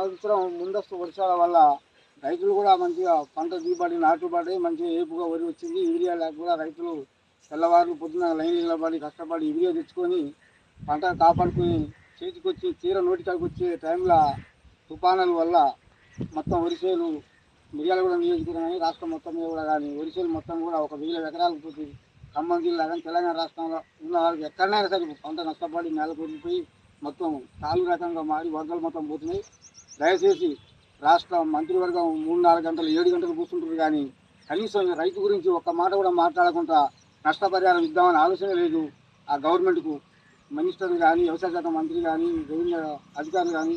సంవత్సరం ముందస్తు వర్షాల వల్ల రైతులు కూడా మంచిగా పంట దిగుబడి నాటుబడి మంచిగా ఏపుగా వరి వచ్చింది. యూరియా లేకుండా కూడా రైతులు తెల్లవారు పొద్దున లైన్ నిలబడి కష్టపడి యూరియా తెచ్చుకొని పంట కాపాడుకుని చేతికొచ్చి చీర నోటికాడికి వచ్చే టైంలో తుఫానుల వల్ల మొత్తం వరిసేలు మిర్యాలగూడ నియోజకవర్గం కానీ రాష్ట్రం మొత్తం మీద కూడా కానీ వరిసేలు మొత్తం కూడా ఒక వేల ఎకరాలకు పోతుంది ఖమ్మం జిల్లా కానీ తెలంగాణ రాష్ట్రంలో ఉన్న వాళ్ళకి ఎక్కడైనా సరే పంట నష్టపడి నేల కొరిగిపోయి మొత్తం కాలు రకంగా మారి వరదలు మొత్తం పోతున్నాయి. దయచేసి రాష్ట్ర మంత్రివర్గం మూడు నాలుగు గంటలు ఏడు గంటలు కూర్చుంటారు కానీ కనీసం రైతు గురించి ఒక్క మాట కూడా మాట్లాడకుండా నష్టపరిహారం ఇద్దామని ఆలోచన లేదు. ఆ గవర్నమెంట్కు మినిస్టర్ కానీ వ్యవసాయ శాఖ మంత్రి కానీ రెవెన్యూ అధికారులు కానీ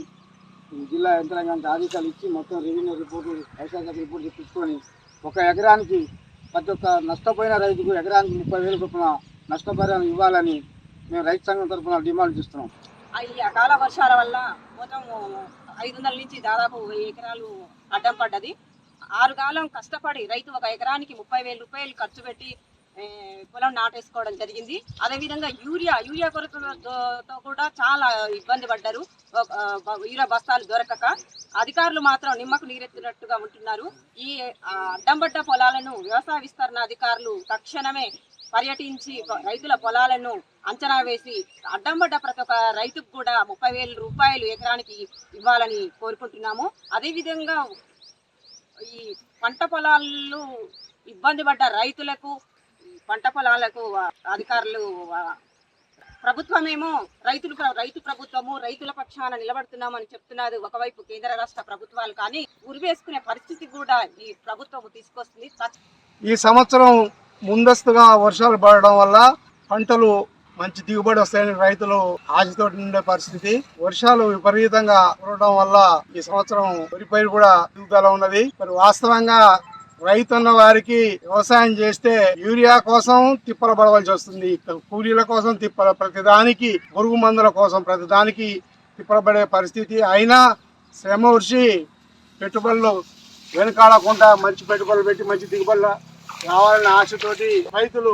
జిల్లా యంత్రాంగానికి ఆదేశాలు ఇచ్చి మొత్తం రెవెన్యూ రిపోర్టు వ్యవసాయ శాఖ రిపోర్ట్ తెప్పించుకొని ఒక ఎకరానికి ప్రతి ఒక్క నష్టపోయిన రైతుకు ఎకరానికి ముప్పై వేల చొప్పున నష్టపరిహారం ఇవ్వాలని మేము రైతు సంఘం తరఫున డిమాండ్ చేస్తున్నాం. ఈ అకాల వర్షాల వల్ల మొత్తం ఐదు వందల నుంచి దాదాపు వెయ్యి ఎకరాలు అడ్డం పడ్డది. ఆరు కాలం కష్టపడి రైతు ఒక ఎకరానికి ముప్పై వేల రూపాయలు ఖర్చు పెట్టి పొలం నాటేసుకోవడం జరిగింది. అదేవిధంగా యూరియా యూరియా కొరతతో కూడా చాలా ఇబ్బంది పడ్డారు. యూరియా బస్తాలు దొరకక అధికారులు మాత్రం నిమ్మకు నీరెత్తినట్టుగా ఉంటున్నారు. ఈ అడ్డంబడ్డ పొలాలను వ్యవసాయ విస్తరణ అధికారులు తక్షణమే పర్యటించి రైతుల పొలాలను అంచనా వేసి అడ్డం పడ్డ ప్రతి ఒక్క రైతుకు కూడా ముప్పై వేల రూపాయలు ఎకరానికి ఇవ్వాలని కోరుకుంటున్నాము. అదేవిధంగా ఈ పంట పొలాలు ఇబ్బంది పడ్డ రైతులకు పంట పొలాలకు అధికారులు ప్రభుత్వమేమో రైతులు రైతు ప్రభుత్వము రైతుల పక్షాన నిలబడుతున్నామని చెప్తున్నది ఒకవైపు కేంద్ర రాష్ట్ర ప్రభుత్వాలు కానీ ఉరివేసుకునే పరిస్థితి కూడా ఈ ప్రభుత్వం తీసుకొస్తుంది. ఈ సంవత్సరం ముందస్తుగా వర్షాలు పడడం వల్ల పంటలు మంచి దిగుబడి వస్తాయని రైతులు ఆశతో ఉండే పరిస్థితి. వర్షాలు విపరీతంగా కురవడం వల్ల ఈ సంవత్సరం వరి పైరు కూడా దిగుదల ఉన్నది. మరి వాస్తవంగా రైతున్న వారికి వ్యవసాయం చేస్తే యూరియా కోసం తిప్పల పడవలసి వస్తుంది. కూలీల కోసం తిప్పల ప్రతిదానికి పురుగు మందుల కోసం ప్రతిదానికి తిప్పలబడే పరిస్థితి. అయినా శ్రమ ఉరిచి పెట్టుబడులు వెనకాడకుండా మంచి పెట్టుబడులు పెట్టి మంచి దిగుబడులు రావాలనే ఆశతోటి రైతులు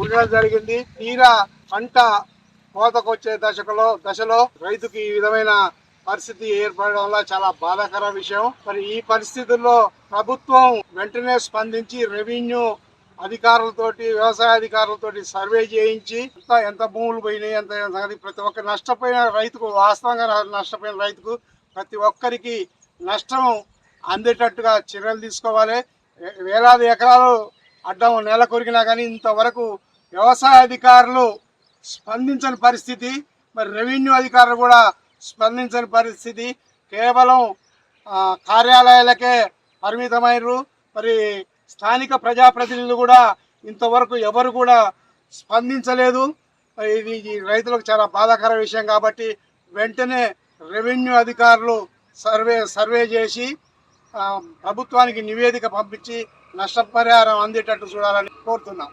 ఉండడం జరిగింది. తీరా పంట కోతకొచ్చే దశకలో దశలో రైతుకి ఈ విధమైన పరిస్థితి ఏర్పడడం వల్ల చాలా బాధాకర విషయం. మరి ఈ పరిస్థితుల్లో ప్రభుత్వం వెంటనే స్పందించి రెవెన్యూ అధికారులతోటి వ్యవసాయ అధికారులతోటి సర్వే చేయించి ఎంత ఎంత భూములు పోయినాయి ఎంత సంగతి ప్రతి ఒక్క నష్టపోయిన రైతుకు వాస్తవంగా నష్టపోయిన రైతుకు ప్రతి ఒక్కరికి నష్టం అందేటట్టుగా చర్యలు తీసుకోవాలి. వేలాది ఎకరాలు అడ్డం నేల కొరికినా కానీ ఇంతవరకు వ్యవసాయ అధికారులు స్పందించని పరిస్థితి మరి రెవెన్యూ అధికారులు కూడా స్పందించని పరిస్థితి. కేవలం కార్యాలయాలకే పరిమితమైనరు మరి స్థానిక ప్రజాప్రతినిధులు కూడా ఇంతవరకు ఎవరు కూడా స్పందించలేదు. మరి ఇది రైతులకు చాలా బాధాకర విషయం కాబట్టి వెంటనే రెవెన్యూ అధికారులు సర్వే సర్వే చేసి ప్రభుత్వానికి నివేదిక పంపించి నష్టపరిహారం అందేటట్టు చూడాలని కోరుతున్నాం.